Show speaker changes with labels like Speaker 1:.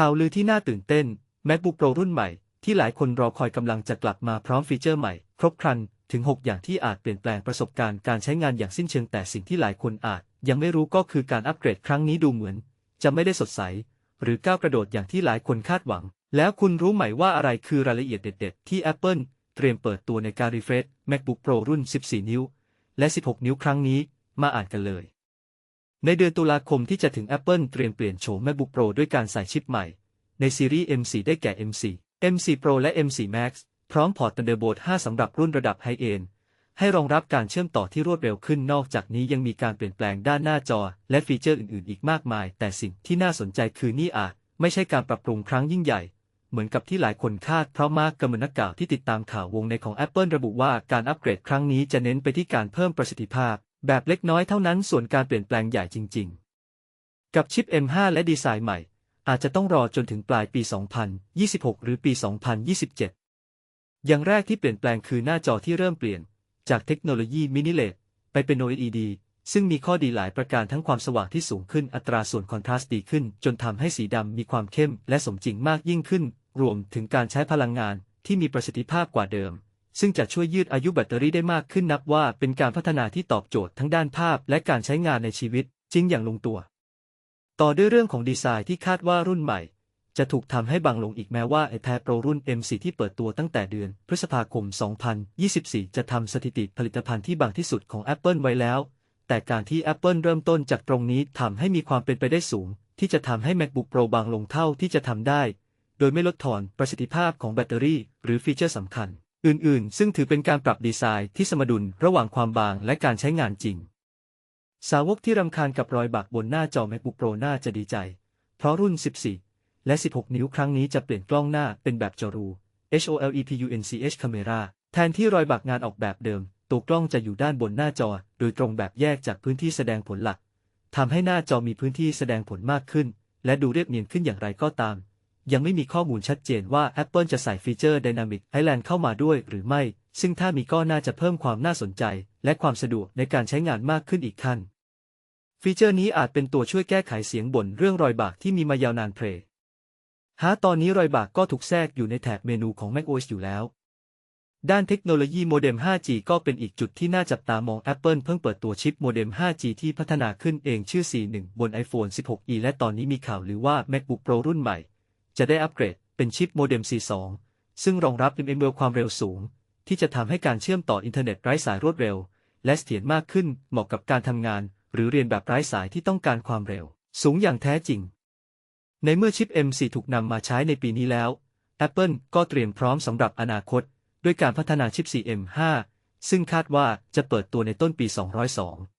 Speaker 1: ข่าวลือที่น่าตื่นเต้น MacBook Pro รุ่นใหม่ ที่หลายคนรอคอยกำลังจะกลับมาพร้อมฟีเจอร์ใหม่ ครบครัน ถึง 6 อย่างที่อาจเปลี่ยนแปลงประสบการณ์การใช้งานอย่างสิ้นเชิงแต่สิ่งที่หลายคนอาจ ยังไม่รู้ก็คือการอัปเกรดครั้งนี้ดูเหมือน จะไม่ได้สดใส หรือก้าวกระโดดอย่างที่หลายคนคาดหวัง แล้วคุณรู้ไหมว่าอะไรคือรายละเอียดเด็ด ๆ ที่ Apple เตรียมเปิดตัวในการรีเฟรช MacBook Pro รุ่น 14 นิ้ว และ 16 นิ้วครั้งนี้ มาอ่านกันเลย ในเดือนตุลาคมที่จะถึง Apple เตรียมเปลี่ยนโฉม MacBook Pro ด้วยการใส่ชิปใหม่ ในซีรีส์ M4 ได้แก่ M4 M4 Pro และ M4 Max พร้อมพอร์ต Thunderbolt 5 สำหรับรุ่นระดับไฮเอนให้รองรับการเชื่อมต่อที่รวดเร็วขึ้นนอกจากนี้ยังมีการเปลี่ยนแปลงด้านหน้าจอ และฟีเจอร์อื่นๆ อีกมากมาย แต่สิ่งที่น่าสนใจคือนี่อาจ ไม่ใช่การปรับปรุงครั้งยิ่งใหญ่ เหมือนกับที่หลายคนคาดเพราะมากกำมนักกล่าวที่ติดตามข่าววงในของ Apple ระบุว่าการอัปเกรดครั้งนี้จะเน้นไปที่การเพิ่มประสิทธิภาพแบบเล็กน้อยเท่านั้นส่วนการเปลี่ยนแปลงใหญ่จริง ๆ กับชิป M5 และดีไซน์ใหม่ อาจจะต้องรอจนถึงปลายปี 2026 หรือปี 2027 อย่างแรกที่เปลี่ยนแปลงคือหน้าจอที่เริ่มเปลี่ยน จากเทคโนโลยีมินิเลดไปเป็น OLED ซึ่งมีข้อดีหลายประการทั้งความสว่างที่สูงขึ้นอัตราส่วนคอนทราสต์ดีขึ้น จนทำให้สีดำมีความเข้มและสมจริงมากยิ่งขึ้น รวมถึงการใช้พลังงานที่มีประสิทธิภาพกว่าเดิม ซึ่งจะช่วยยืดอายุแบตเตอรี่ได้มากขึ้นนับว่าเป็นการพัฒนาที่ตอบโจทย์ทั้งด้านภาพและการใช้งานในชีวิตจริงอย่างลงตัว ต่อด้วยเรื่องของดีไซน์ที่คาดว่ารุ่นใหม่ จะถูกทำให้บางลงอีกแม้ว่า iPad Pro รุ่น M4 ที่เปิดตัวตั้งแต่เดือน พฤษภาคม 2024 จะทำสถิติผลิตภัณฑ์ที่บางที่สุดของ Apple ไว้แล้ว แต่การที่ Apple เริ่มต้นจากตรงนี้ทำให้มีความเป็นไปได้สูง ที่จะทำให้ MacBook Pro บางลงเท่าที่จะทำได้ โดยไม่ลดทอนประสิทธิภาพของแบตเตอรี่ หรือฟีเจอร์สำคัญ อื่นๆ ซึ่งถือเป็นการปรับดีไซน์ที่สมดุลระหว่างความบางและการใช้งานจริง สาวกที่รำคาญกับรอยบากบนหน้าจอ MacBook Pro น่าจะดีใจ เพราะรุ่น 14 และ 16 นิ้วครั้งนี้จะเปลี่ยนกล้องหน้าเป็นแบบจอรู HOLEPUNCH Camera แทนที่รอยบากงานออกแบบเดิม ตัวกล้องจะอยู่ด้านบนหน้าจอ โดยตรงแบบแยกจากพื้นที่แสดงผลหลักทำให้หน้าจอมีพื้นที่แสดงผลมากขึ้น และดูเรียบเนียนขึ้นอย่างไรก็ตาม ยังไม่มีข้อมูลชัดเจนว่า Apple จะใส่ฟีเจอร์ Dynamic Island เข้ามาด้วยหรือไม่ ซึ่งถ้ามีก็น่าจะเพิ่มความน่าสนใจ และความสะดวกในการใช้งานมากขึ้นอีกขั้น ฟีเจอร์นี้อาจเป็นตัวช่วยแก้ไขเสียงบ่นเรื่องรอยบากที่มีมายาวนานเพลหาตอนนี้รอยบากก็ถูกแทรกอยู่ในแถบเมนูของ macOS อยู่แล้ว ด้านเทคโนโลยีโมเด็ม 5G ก็เป็นอีกจุดที่น่าจับตามอง Apple เพิ่งเปิดตัวชิปโมเด็ม 5G ที่พัฒนาขึ้นเองชื่อ C1 บน iPhone 16e และตอนนี้มีข่าวหรือว่า MacBook Pro รุ่นใหม่ จะได้อัปเกรดเป็นชิปโมเด็ม C2 ซึ่งรองรับ MML ความเร็วสูง ที่จะทำให้การเชื่อมต่ออินเทอร์เน็ตไร้สายรวดเร็ว และเสถียรมากขึ้นเหมาะกับการทำงาน หรือเรียนแบบไร้สายที่ต้องการความเร็ว สูงอย่างแท้จริง ในเมื่อชิป M4 ถูกนำมาใช้ในปีนี้แล้ว Apple ก็เตรียมพร้อมสำหรับอนาคต ด้วยการพัฒนาชิป 4M5 ซึ่งคาดว่าจะเปิดตัวในต้นปี 202